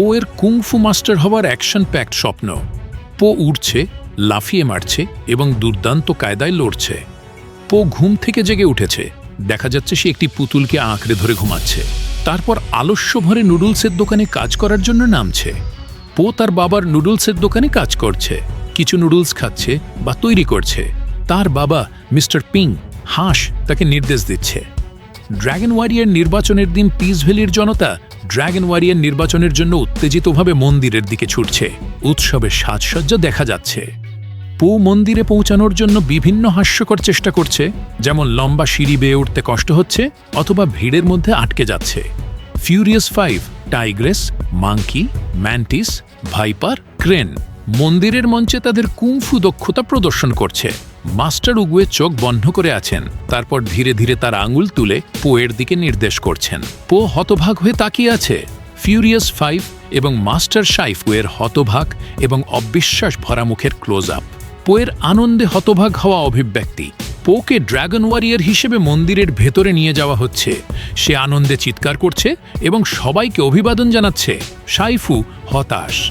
পো এর kung fu master হওয়ার অ্যাকশন প্যাক্ট স্বপ্ন। পো উড়ছে, লাফিয়ে মারছে এবং দুর্দান্ত কায়দায় লড়ছে। পো ঘুম থেকে জেগে উঠেছে। দেখা যাচ্ছে সে একটি পুতুলকে আঁকড়ে ধরে ঘুমাচ্ছে। তারপর আলস্য ভরে নুডলসের দোকানে কাজ করার জন্য নামছে। পো তার বাবার নুডলসের দোকানে কাজ করছে। কিছু নুডলস খাচ্ছে বা তৈরি করছে। তার বাবা, মিস্টার পিং, হাঁস তাকে নির্দেশ দিচ্ছে। ড্র্যাগন ওয়ারিয়ার নির্বাচনের দিন পিস ভ্যালির জনতা ড্র্যাগন ওয়ারিয়ার নির্বাচনের জন্য উত্তেজিতভাবে মন্দিরের দিকে ছুটছে। উৎসবের সাজসজ্জা দেখা যাচ্ছে। পু মন্দিরে পৌঁছানোর জন্য বিভিন্ন হাস্যকর চেষ্টা করছে, যেমন লম্বা সিঁড়ি বেয়ে উঠতে কষ্ট হচ্ছে অথবা ভিড়ের মধ্যে আটকে যাচ্ছে। Furious five tigress monkey mantis viper crane মন্দিরের মঞ্চে তাদের কুংফু দক্ষতা প্রদর্শন করছে। মাস্টার উগুয়ে চোখ বন্ধ করে আছেন। তারপর ধীরে ধীরে তার আঙুল তুলে পোয়ের দিকে নির্দেশ করছেন। পো হতভাগ হয়ে তাকিয়ে আছে। ফিউরিয়াস ফাইভ এবং মাস্টার শাইফুয়ের হতভাগ এবং অবিশ্বাস ভরা মুখের ক্লোজ আপ পোয়ের আনন্দে হতভাগ হওয়া অভিব্যক্তি। পোকে ড্র্যাগন ওয়ারিয়ার হিসেবে মন্দিরের ভেতরে নিয়ে যাওয়া হচ্ছে। সে আনন্দে চিৎকার করছে এবং সবাইকে অভিবাদন জানাচ্ছে। সাইফু হতাশ।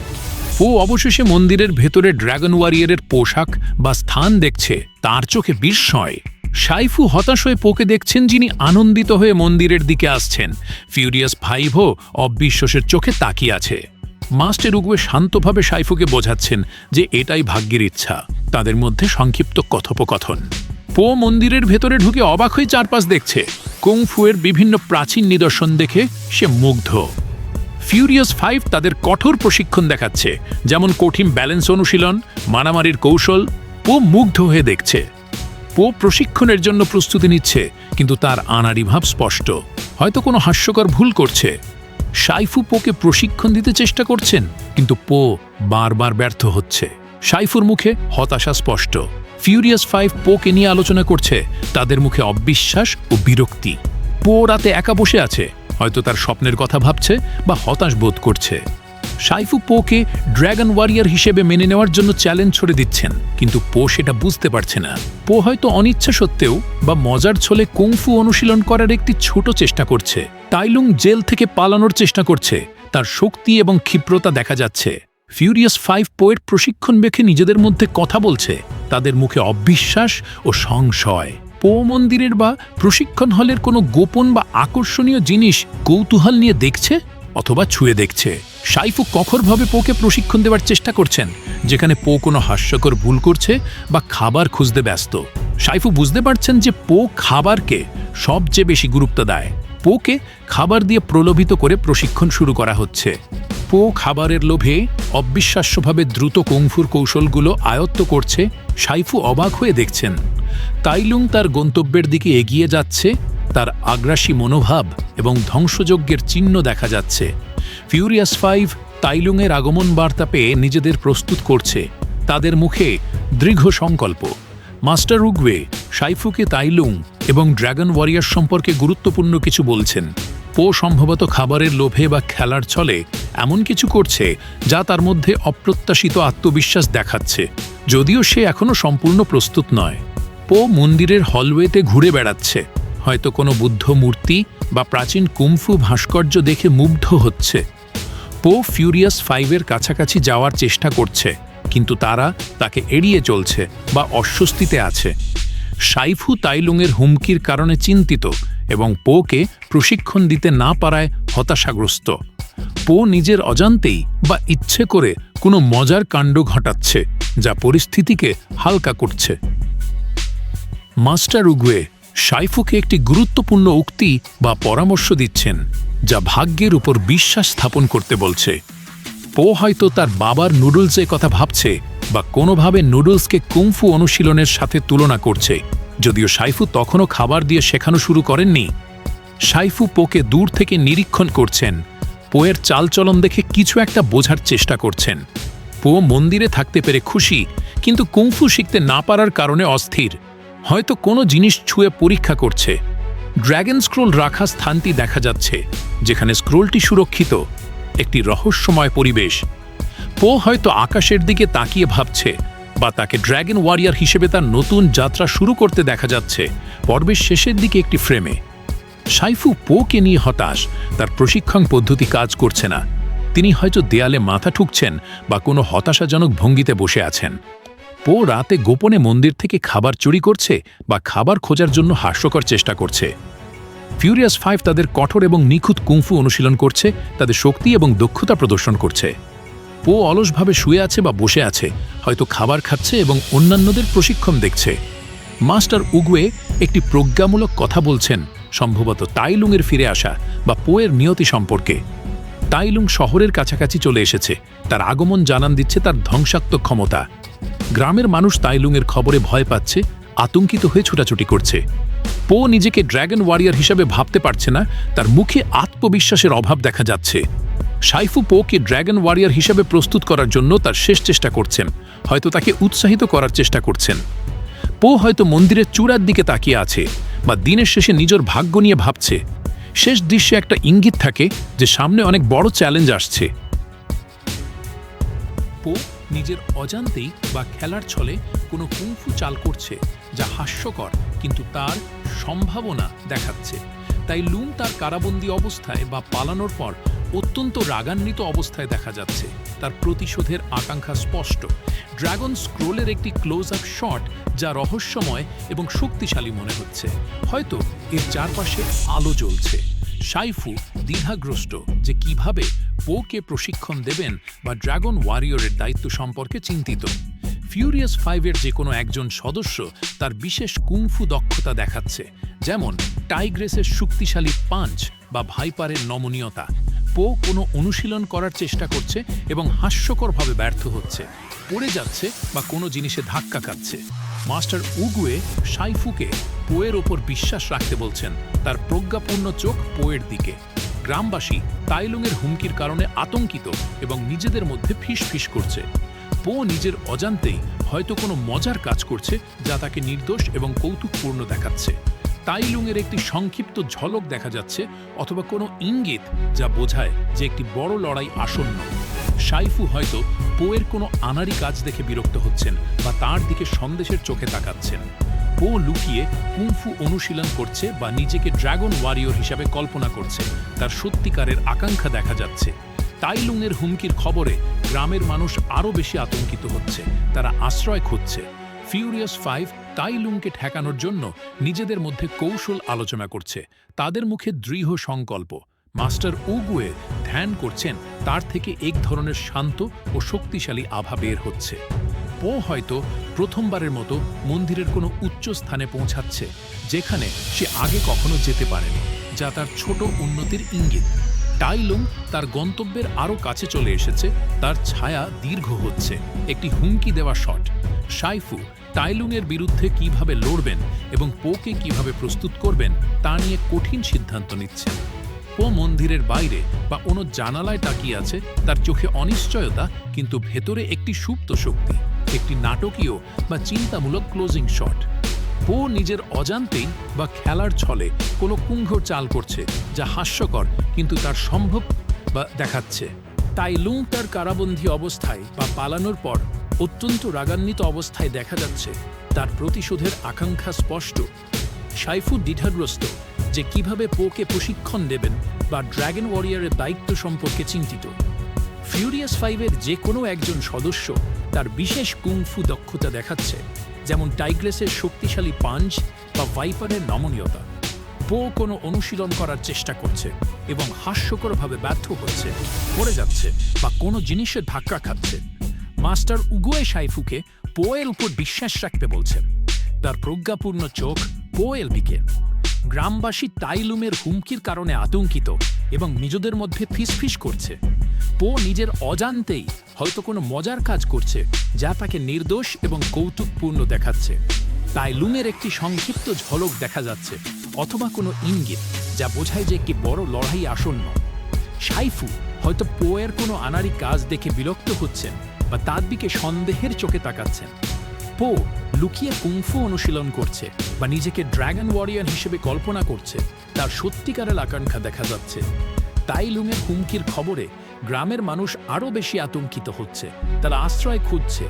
ও অবশেষে মন্দিরের ভেতরে ড্র্যাগন ওয়ারিয়ারের পোশাক বা স্থান দেখছে। তার চোখে বিস্ময়। সাইফু হতাশ হয়ে পোকে দেখছেন যিনি আনন্দিত হয়ে মন্দিরের দিকে আসছেন। ফিউরিয়াস ফাইভও অবিশ্বাসের চোখে তাকিয়ে আছে। মাস্টার উগুয়ে শান্তভাবে সাইফুকে বোঝাচ্ছেন যে এটাই ভাগ্যের ইচ্ছা। তাদের মধ্যে সংক্ষিপ্ত কথোপকথন। পো মন্দিরের ভেতরে ঢুকে অবাক হয়ে চারপাশ দেখছে। কুংফুয়ের বিভিন্ন প্রাচীন নিদর্শন দেখে সে মুগ্ধ। ফিউরিয়াস ফাইভ তাদের কঠোর প্রশিক্ষণ দেখাচ্ছে, যেমন কঠিন ব্যালেন্স অনুশীলন, মারামারির কৌশল পো মুগ্ধ হয়ে দেখছে। পো প্রশিক্ষণের জন্য প্রস্তুতি নিচ্ছে, কিন্তু তার আনাড়ি ভাব স্পষ্ট। হয়তো কোনো হাস্যকর ভুল করছে। সাইফু পোকে প্রশিক্ষণ দিতে চেষ্টা করছেন, কিন্তু পো বারবার ব্যর্থ হচ্ছে। সাইফুর মুখে হতাশা স্পষ্ট। ফিউরিয়াস ফাইভ পোকে নিয়ে আলোচনা করছে, তাদের মুখে অবিশ্বাস ও বিরক্তি। পো রাতে একা বসে আছে হয়তো তার স্বপ্নের কথা ভাবছে বা হতাশ বোধ করছে। সাইফু পোকে ড্র্যাগন ওয়ারিয়ার হিসেবে মেনে নেওয়ার জন্য চ্যালেঞ্জ ছড়ে দিচ্ছেন, কিন্তু পো সেটা বুঝতে পারছে না। পো হয়তো অনিচ্ছা সত্ত্বেও বা মজার ছলে কুংফু অনুশীলন করার একটি ছোট চেষ্টা করছে। টাইলুং জেল থেকে পালানোর চেষ্টা করছে, তার শক্তি এবং ক্ষিপ্রতা দেখা যাচ্ছে। ফিউরিয়াস ফাইভ পোয়ের প্রশিক্ষণ বেখে নিজেদের মধ্যে কথা বলছে, তাদের মুখে অবিশ্বাস ও সংশয়। পো মন্দিরের বা প্রশিক্ষণ হলের কোনো গোপন বা আকর্ষণীয় জিনিস কৌতূহল নিয়ে দেখছে অথবা ছুঁয়ে দেখছে? সাইফু কঠোরভাবে পোকে প্রশিক্ষণ দেওয়ার চেষ্টা করছেন, যেখানে পো কোনো হাস্যকর ভুল করছে বা খাবার খুঁজতে ব্যস্ত। সাইফু বুঝতে পারছেন যে পো খাবারকে সবচেয়ে বেশি গুরুত্ব দেয়। পোকে খাবার দিয়ে প্রলোভিত করে প্রশিক্ষণ শুরু করা হচ্ছে। পো খাবারের লোভে অবিশ্বাস্যভাবে দ্রুত কুংফুর কৌশলগুলো আয়ত্ত করছে সাইফু অবাক হয়ে দেখছেন। তাইলুং তার গন্তব্যের দিকে এগিয়ে যাচ্ছে, তার আগ্রাসী মনোভাব এবং ধ্বংসযজ্ঞের চিহ্ন দেখা যাচ্ছে। ফিউরিয়াস ফাইভ তাইলুংয়ের আগমন বার্তা পেয়ে নিজেদের প্রস্তুত করছে। তাদের মুখে দৃঢ় সংকল্প। মাস্টার উগওয়ে, সাইফুকে তাইলুং এবং ড্র্যাগন ওয়ারিয়ার সম্পর্কে গুরুত্বপূর্ণ কিছু বলছেন। পো সম্ভবত খাবারের লোভে বা খেলার ছলে এমন কিছু করছে যা তার মধ্যে অপ্রত্যাশিত আত্মবিশ্বাস দেখাচ্ছে, যদিও সে এখনও সম্পূর্ণ প্রস্তুত নয়। পো মন্দিরের হলওয়েতে ঘুরে বেড়াচ্ছে, হয়তো কোনো বুদ্ধ মূর্তি বা প্রাচীন কুমফু ভাস্কর্য দেখে মুগ্ধ হচ্ছে। পো ফিউরিয়াস ফাইভের কাছাকাছি যাওয়ার চেষ্টা করছে, কিন্তু তারা তাকে এড়িয়ে চলছে বা অস্বস্তিতে আছে। সাইফু তাইলুংয়ের হুমকির কারণে চিন্তিত এবং পোকে প্রশিক্ষণ দিতে না পারায় হতাশাগ্রস্ত। পো নিজের অজান্তেই বা ইচ্ছে করে কোনো মজার কাণ্ড ঘটাচ্ছে, যা পরিস্থিতিকে হালকা করছে। মাস্টার উগুয়ে সাইফুকে একটি গুরুত্বপূর্ণ উক্তি বা পরামর্শ দিচ্ছেন, যা ভাগ্যের উপর বিশ্বাস স্থাপন করতে বলছে। পো হয়তো তার বাবার নুডলসের কথা ভাবছে বা কোনোভাবে নুডলসকে কুংফু অনুশীলনের সাথে তুলনা করছে। যদিও সাইফু তখনও খাবার দিয়ে শেখানো শুরু করেননি। সাইফু পোকে দূর থেকে নিরীক্ষণ করছেন। পোয়ের চালচলন দেখে কিছু একটা বোঝার চেষ্টা করছেন। পো মন্দিরে থাকতে পেরে খুশি, কিন্তু কুংফু শিখতে না পারার কারণে অস্থির। হয়তো কোনো জিনিস ছুঁয়ে পরীক্ষা করছে। ড্র্যাগন স্ক্রোল রাখা স্থানটি দেখা যাচ্ছে, যেখানে স্ক্রোলটি সুরক্ষিত, একটি রহস্যময় পরিবেশ। পো হয়তো আকাশের দিকে তাকিয়ে ভাবছে বা তাকে ড্র্যাগন ওয়ারিয়ার হিসেবে তার নতুন যাত্রা শুরু করতে দেখা যাচ্ছে। পর্বের শেষের দিকে একটি ফ্রেমে। সাইফু পোকে নিয়ে হতাশ, তার প্রশিক্ষণ পদ্ধতি কাজ করছে না। তিনি হয়তো দেয়ালে মাথা ঠুকছেন বা কোনো হতাশাজনক ভঙ্গিতে বসে আছেন। পো রাতে গোপনে মন্দির থেকে খাবার চুরি করছে বা খাবার খোঁজার জন্য হাস্যকর চেষ্টা করছে। ফিউরিয়াস ফাইভ তাদের কঠোর এবং নিখুঁত কুংফু অনুশীলন করছে, তাদের শক্তি এবং দক্ষতা প্রদর্শন করছে। পো অলসভাবে শুয়ে আছে বা বসে আছে, হয়তো খাবার খাচ্ছে এবং অন্যান্যদের প্রশিক্ষণ দেখছে। মাস্টার উগুয়ে একটি প্রজ্ঞামূলক কথা বলছেন, সম্ভবত তাইলুংয়ের ফিরে আসা বা পোয়ের নিয়তি সম্পর্কে। তাইলুং শহরের কাছাকাছি চলে এসেছে, তার আগমন জানান দিচ্ছে তার ধ্বংসাত্মক ক্ষমতা। গ্রামের মানুষ তাইলুংয়ের খবরে ভয় পাচ্ছে, আতঙ্কিত হয়ে ছোটাছুটি করছে। পো নিজেকে ড্র্যাগন ওয়ারিয়ার হিসাবে ভাবতে পারছে না, তার মুখে আত্মবিশ্বাসের অভাব দেখা যাচ্ছে। সাইফু পোকে ড্র্যাগন ওয়ারিয়ার হিসাবে প্রস্তুত করার জন্য তার শেষ চেষ্টা করছেন। হয়তো তাকে উৎসাহিত করার চেষ্টা করছেন। পো হয়তো মন্দিরের চূড়ার দিকে তাকিয়ে আছে বা দিনের শেষে নিজের ভাগ্য নিয়ে ভাবছে। শেষ দৃশ্যে একটা ইঙ্গিত থাকে যে সামনে অনেক বড় চ্যালেঞ্জ আসছে। পো নিজের অজান্তেই বা খেলার ছলে কোনো কুংফু চাল করছে যা হাস্যকর, কিন্তু তার সম্ভাবনা দেখাচ্ছে। তাই লুম তার কারাবন্দী অবস্থায় বা পালানোর পর অত্যন্ত রাগান্বিত অবস্থায় দেখা যাচ্ছে। তার প্রতিশোধের আকাঙ্ক্ষা স্পষ্ট। ড্রাগন স্ক্রোলের একটি ক্লোজ আপ শট যা রহস্যময় এবং শক্তিশালী মনে হচ্ছে। হয়তো এর চারপাশে আলো জ্বলছে। সাইফু দ্বিধাগ্রস্ত যে কীভাবে পোকে প্রশিক্ষণ দেবেন বা ড্রাগন ওয়ারিয়রের দায়িত্ব সম্পর্কে চিন্তিত। ফিউরিয়াস ফাইভের যে কোনো একজন সদস্য তার বিশেষ কুংফু দক্ষতা দেখাচ্ছে, যেমন টাইগ্রেসের শক্তিশালী পাঞ্চ বা ভাইপারের নমনীয়তা। পো কোনো অনুশীলন করার চেষ্টা করছে এবং হাস্যকরভাবে ব্যর্থ হচ্ছে। পড়ে যাচ্ছে বা কোনো জিনিসে ধাক্কা খাচ্ছে। মাস্টার উগুয়ে সাইফুকে পোয়ের ওপর বিশ্বাস রাখতে বলছেন, তার প্রজ্ঞাপূর্ণ চোখ পোয়ের দিকে। গ্রামবাসী তাইলুংয়ের হুমকির কারণে আতঙ্কিত এবং নিজেদের মধ্যে ফিস ফিস করছে। পো নিজের অজান্তেই হয়তো কোনো মজার কাজ করছে যা তাকে নির্দোষ এবং কৌতুকপূর্ণ দেখাচ্ছে। তাইলুংয়ের একটি সংক্ষিপ্ত ঝলক দেখা যাচ্ছে অথবা কোনো ইঙ্গিত যা বোঝায় যে একটি বড় লড়াই আসন্ন। সাইফু হয়তো পোয়ের কোনো আনারি কাজ দেখে বিরক্ত হচ্ছেন বা তার দিকে সন্দেশের চোখে তাকাচ্ছেন। পো লুকিয়ে কুংফু অনুশীলন করছে বা নিজেকে ড্রাগন ওয়ারিয়র হিসাবে কল্পনা করছে। তার সত্যিকারের আকাঙ্ক্ষা দেখা যাচ্ছে। তাইলুংয়ের হুমকির খবরে গ্রামের মানুষ আরও বেশি আতঙ্কিত হচ্ছে। তারা আশ্রয় খুঁজছে। ফিউরিয়াস ফাইভ তাইলুংকে ঠেকানোর জন্য নিজেদের মধ্যে কৌশল আলোচনা করছে। তাদের মুখে দৃঢ় সংকল্প। মাস্টার উগুয়ে ধ্যান করছেন, তার থেকে এক ধরনের শান্ত ও শক্তিশালী আভা বের হচ্ছে। পো হয়তো প্রথমবারের মতো মন্দিরের কোনো উচ্চ স্থানে পৌঁছাচ্ছে, যেখানে সে আগে কখনো যেতে পারেনি, যা তার ছোট উন্নতির ইঙ্গিত। টাইলুং তার গন্তব্যের আরও কাছে চলে এসেছে, তার ছায়া দীর্ঘ হচ্ছে, একটি হুমকি দেওয়া শট। সাইফু টাইলুংয়ের বিরুদ্ধে কীভাবে লড়বেন এবং পোকে কীভাবে প্রস্তুত করবেন, তা নিয়ে কঠিন সিদ্ধান্ত নিচ্ছেন। পো মন্দিরের বাইরে বা কোনো জানালায় তাকিয়ে আছে তার চোখে অনিশ্চয়তা, কিন্তু ভেতরে একটি সুপ্ত শক্তি, একটি নাটকীয় বা চিন্তামূলক ক্লোজিং শট। পো নিজের অজান্তেই বা খেলার ছলে কোনো কুঙ্ঘ চাল করছে, যা হাস্যকর কিন্তু তার সম্ভব বা দেখাচ্ছে। তাই লুং তার কারাবন্দী অবস্থায় বা পালানোর পর অত্যন্ত রাগান্বিত অবস্থায় দেখা যাচ্ছে। তার প্রতিশোধের আকাঙ্ক্ষা স্পষ্ট। সাইফু দ্বিধাগ্রস্ত যে কীভাবে পোকে প্রশিক্ষণ দেবেন বা ড্র্যাগন ওয়ারিয়ারের দায়িত্ব সম্পর্কে চিন্তিত। ফিউরিয়াস ফাইভের যে কোনো একজন সদস্য তার বিশেষ কুংফু দক্ষতা দেখাচ্ছে, যেমন টাইগ্রেসের শক্তিশালী পাঞ্চ বা ভাইপারের নমনীয়তা। পো কোনো অনুশীলন করার চেষ্টা করছে এবং হাস্যকরভাবে ব্যর্থ হচ্ছে পড়ে যাচ্ছে বা কোনো জিনিসের ধাক্কা খাচ্ছে। মাস্টার উগুয়ে সাইফুকে পোয়ের উপর বিশ্বাস রাখতে বলছেন তার প্রজ্ঞাপূর্ণ চোখ পোয়েল দিকে। গ্রামবাসী তাইলুমের হুমকির কারণে আতঙ্কিত এবং নিজেদের মধ্যে ফিসফিস করছে। পো নিজের অজান্তেই হয়তো কোনো মজার কাজ করছে, যা তাকে নির্দোষ এবং কৌতুকপূর্ণ দেখাচ্ছে। তাইলুমের একটি সংক্ষিপ্ত ঝলক দেখা যাচ্ছে, অথবা কোনো ইঙ্গিত, যা বোঝায় যে একটি বড় লড়াই আসন্ন। সাইফু হয়তো পোয়ের কোনো আনারি কাজ দেখে বিরক্ত হচ্ছেন। বা তার দিকে সন্দেহের চোখে তাকাচ্ছেন। পো লুকিয়ে কুংফু অনুশীলন করছে বা নিজেকে ড্র্যাগন ওয়ারিয়ার হিসেবে কল্পনা করছে, তার সত্যিকারের আকাঙ্ক্ষা দেখা যাচ্ছে। তাইলুংয়ের হুমকির খবরে গ্রামের মানুষ আরও বেশি আতঙ্কিত হচ্ছে, তারা আশ্রয় খুঁজছে।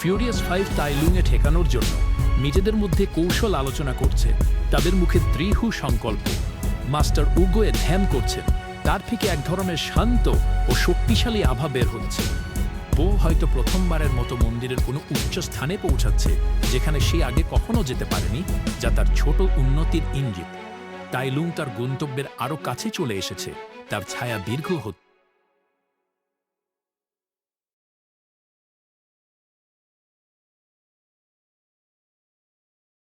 ফিউরিয়াস ফাইভ তাইলুংয়ে ঠেকানোর জন্য নিজেদের মধ্যে কৌশল আলোচনা করছে, তাদের মুখে দৃঢ় সংকল্প। মাস্টার উগোয়ে ধ্যান করছেন, তার থেকে এক ধরনের শান্ত ও শক্তিশালী আভা বের হচ্ছে। পো হয়তো প্রথমবারের মতো মন্দিরের কোনো উচ্চ স্থানে পৌঁছাচ্ছে, যেখানে সে আগে কখনো যেতে পারেনি, যা তার ছোট উন্নতির ইঙ্গিত। তাইলুং তার গন্তব্যের আরও কাছে চলে এসেছে, তার ছায়া দীর্ঘ হচ্ছে